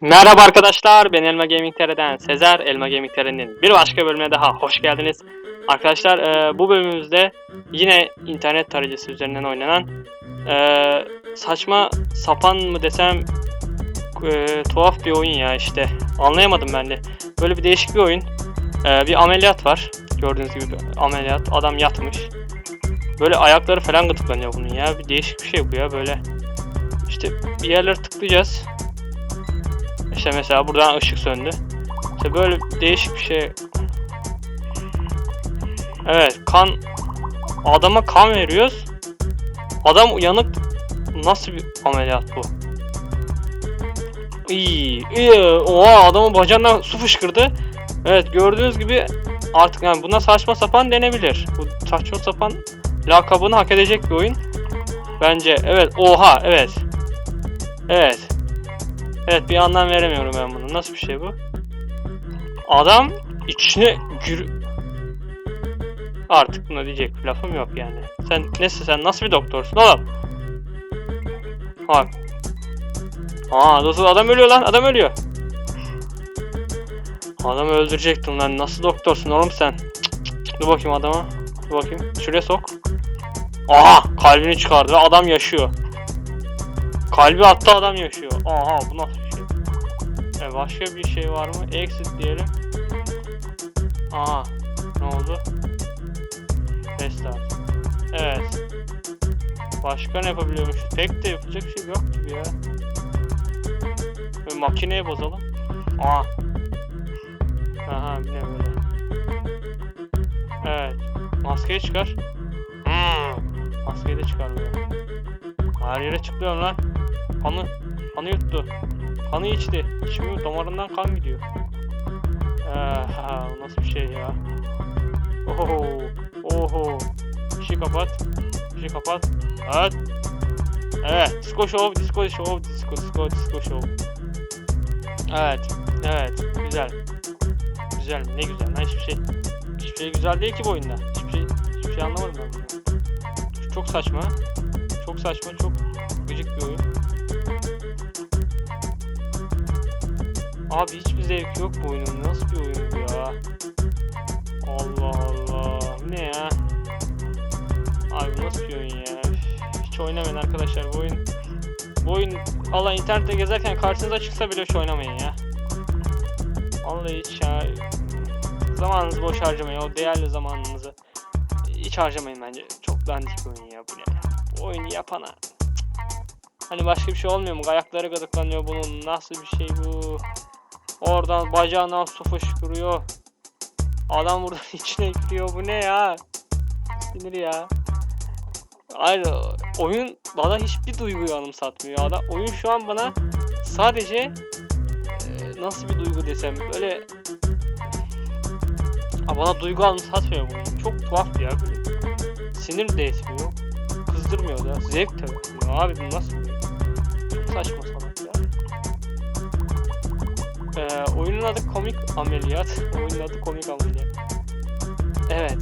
Merhaba arkadaşlar, ben Elma Gaming TR'den Sezer, Elma Gaming TR'nin bir başka bölümüne daha hoş geldiniz. Arkadaşlar e, bu bölümümüzde yine internet tarayıcısı üzerinden oynanan e, saçma sapan mı desem e, tuhaf bir oyun ya işte anlayamadım ben de. Böyle bir değişik bir oyun. E, bir ameliyat var, gördüğünüz gibi ameliyat, adam yatmış. Böyle ayakları falan gıdıklanıyor bunun ya, bir değişik bir şey bu ya böyle. İşte bir yerlere tıklayacağız. İşte mesela buradan ışık söndü. İşte böyle değişik bir şey. Evet kan adama kan veriyoruz. Adam uyanık nasıl bir ameliyat bu? İyi, iyi. Oha adamın bacağından su fışkırdı. Evet gördüğünüz gibi artık yani buna saçma sapan denebilir. Bu saçma sapan lakabını hak edecek bir oyun. Bence evet oha evet. Evet. Evet bir anlam veremiyorum ben bunu. Nasıl bir şey bu? Adam içine gür... Artık buna diyecek bir lafım yok yani. Sen nesin sen nasıl bir doktorsun oğlum? Bak. Aa dostum adam ölüyor lan adam ölüyor. Adamı öldürecektin lan nasıl doktorsun oğlum sen? Cık. Dur bakayım adama. Dur bakayım. Şuraya sok. Aha kalbini çıkardı ve adam yaşıyor. Kalbi attı adam yaşıyor. Aha bu nasıl? E başka bir şey var mı? Exit diyelim. Aha ne oldu? Restart. Evet. Başka ne yapabiliyormuş? Pek de yapacak şey yok gibi ya. Böyle makineye bozalım. Aha. Aha bir ne böyle. Evet. Maskeyi çıkar. Hmm. Maskeyi de çıkarmıyor. Her yere çıkıyorum lan. Kanı, kanı yuttu. Kanı içti. Şimdi damarından kan gidiyor. Ee, ha, nasıl bir şey ya? Oho, oho. Işığı kapat. Işığı kapat. Evet. Evet. Disco show, disco show, disco, disco, disco show. Evet, evet. Güzel. Güzel? Ne güzel lan hiçbir şey. Hiçbir şey güzel değil ki bu oyunda. Hiçbir şey, hiçbir şey anlamadım ben. Çok saçma. Çok saçma, çok gıcık bir oyun. Abi hiçbir zevk yok bu oyunun. Nasıl bir oyun bu ya? Allah Allah. Ne ya? Abi nasıl bir oyun ya? Hiç oynamayın arkadaşlar bu oyun. Bu oyun Allah internette gezerken karşınıza çıksa bile hiç oynamayın ya. Vallahi hiç ya. Zamanınızı boş harcamayın. O değerli zamanınızı hiç harcamayın bence. Çok dandik bir oyun ya bu ne? Bu oyunu yapana. Hani başka bir şey olmuyor mu? Ayakları gıdıklanıyor bunun. Nasıl bir şey bu? Oradan bacağından su fışkırıyor. Adam buradan içine giriyor. Bu ne ya? Sinir ya. Hayır oyun bana hiçbir duyguyu anımsatmıyor. Adam, oyun şu an bana sadece nasıl bir duygu desem böyle ha, bana duygu anımsatmıyor bu. Çok tuhaf ya böyle. Sinir de etmiyor. Kızdırmıyor da. Zevk de. Abi bu nasıl saçma ya. Ee, oyunun adı komik ameliyat. oyunun adı komik ameliyat. Evet.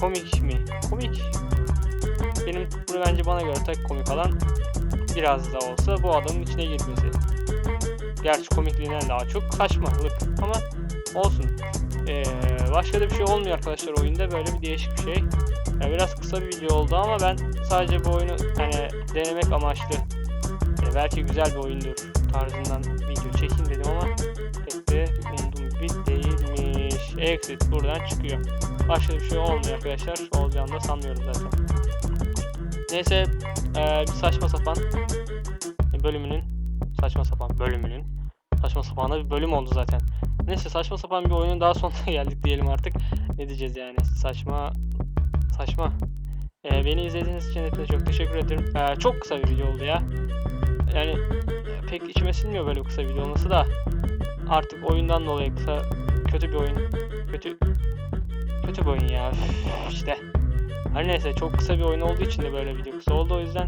Komik mi? Komik. Benim bunu bence bana göre tek komik olan biraz da olsa bu adamın içine girmesi. Gerçi komikliğinden daha çok saçmalık ama olsun. Ee, başka da bir şey olmuyor arkadaşlar oyunda böyle bir değişik bir şey. Yani biraz kısa bir video oldu ama ben sadece bu oyunu hani denemek amaçlı e, belki güzel bir oyundur tarzından video çekeyim dedim ama pek de umduğum gibi değilmiş. Exit buradan çıkıyor. Başka bir şey olmuyor arkadaşlar. Olacağını da sanmıyorum zaten. Neyse e, saçma sapan bölümünün saçma sapan bölümünün saçma sapan da bir bölüm oldu zaten. Neyse saçma sapan bir oyunun daha sonuna geldik diyelim artık. Ne diyeceğiz yani? Saçma saçma. E, beni izlediğiniz için hepinize çok teşekkür ederim. E, çok kısa bir video oldu ya. Yani pek içime sinmiyor böyle kısa video olması da. Artık oyundan dolayı kısa kötü bir oyun. Kötü kötü bir oyun ya. İşte. Her neyse çok kısa bir oyun olduğu için de böyle video kısa oldu o yüzden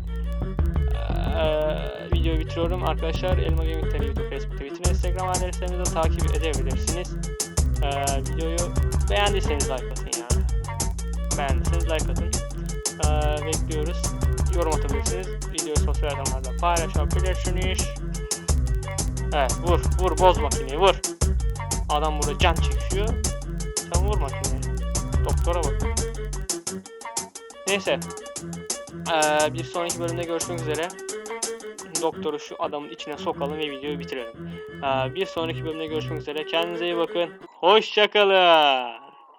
eee, videoyu bitiriyorum arkadaşlar. Elma Gaming TV, YouTube, Facebook, Twitter, Instagram adreslerimizi de takip edebilirsiniz. Eee, videoyu beğendiyseniz like atın ya. Beğendiyseniz like atın. Eee, bekliyoruz. Yorum atabilirsiniz. Videoyu sosyal medyalarda paylaşabilirsiniz. Evet vur vur boz makineyi vur. Adam burada can çekiyor. Sen vur makineyi. Doktora bak. Neyse. Ee, bir sonraki bölümde görüşmek üzere. Doktoru şu adamın içine sokalım ve videoyu bitirelim. Ee, bir sonraki bölümde görüşmek üzere. Kendinize iyi bakın. Hoşçakalın.